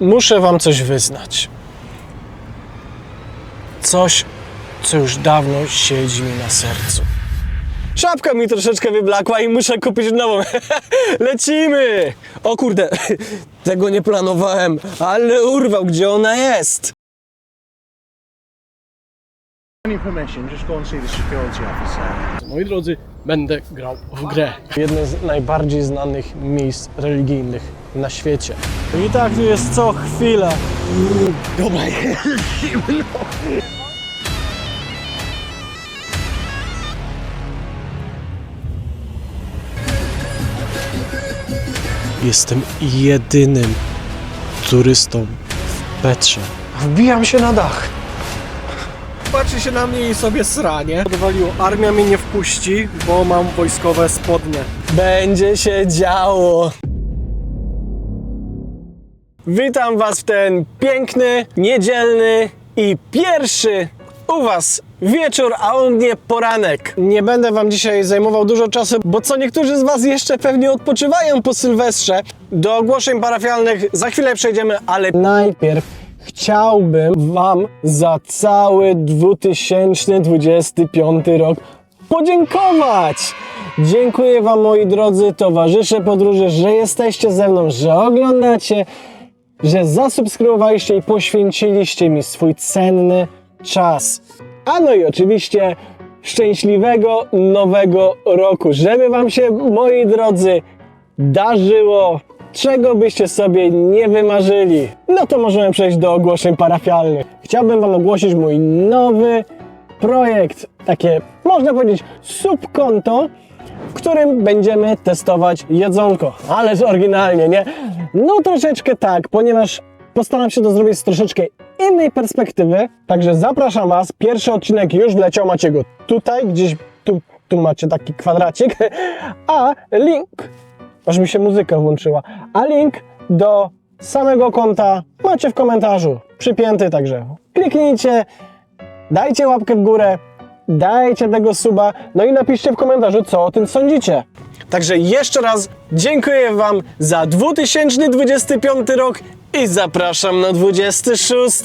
muszę wam coś wyznać. Coś, co już dawno siedzi mi na sercu. Szapka mi troszeczkę wyblakła i muszę kupić nową. Lecimy! O kurde, tego nie planowałem, ale urwał, gdzie ona jest? Permission, just go and see the security officer. Moi drodzy, będę grał w grę. Jedne z najbardziej znanych miejsc religijnych na świecie. I tak tu jest co chwilę. Dobra, Jestem jedynym turystą w Petrze. Wbijam się na dach. Patrzy się na mnie i sobie sranie. Odwaliło. Armia mnie nie wpuści, bo mam wojskowe spodnie. Będzie się działo. Witam Was w ten piękny, niedzielny i pierwszy u Was wieczór, a u mnie poranek. Nie będę Wam dzisiaj zajmował dużo czasu, bo co niektórzy z Was jeszcze pewnie odpoczywają po Sylwestrze. Do ogłoszeń parafialnych za chwilę przejdziemy, ale najpierw chciałbym Wam za cały 2025 rok podziękować. Dziękuję Wam, moi drodzy towarzysze podróży, że jesteście ze mną, że oglądacie, że zasubskrybowaliście i poświęciliście mi swój cenny czas. A no i oczywiście szczęśliwego nowego roku, żeby Wam się, moi drodzy, darzyło, czego byście sobie nie wymarzyli. No to możemy przejść do ogłoszeń parafialnych. Chciałbym Wam ogłosić mój nowy projekt, takie można powiedzieć subkonto, w którym będziemy testować jedzonko. Ależ oryginalnie, nie? No troszeczkę tak, ponieważ postaram się to zrobić z troszeczkę innej perspektywy. Także zapraszam Was. Pierwszy odcinek już wleciał, macie go tutaj, gdzieś tu, tu macie taki kwadracik. A link, aż mi się muzyka włączyła, a link do samego konta macie w komentarzu przypięty, także kliknijcie, dajcie łapkę w górę, dajcie tego suba, no i napiszcie w komentarzu, co o tym sądzicie. Także jeszcze raz dziękuję Wam za 2025 rok i zapraszam na 26.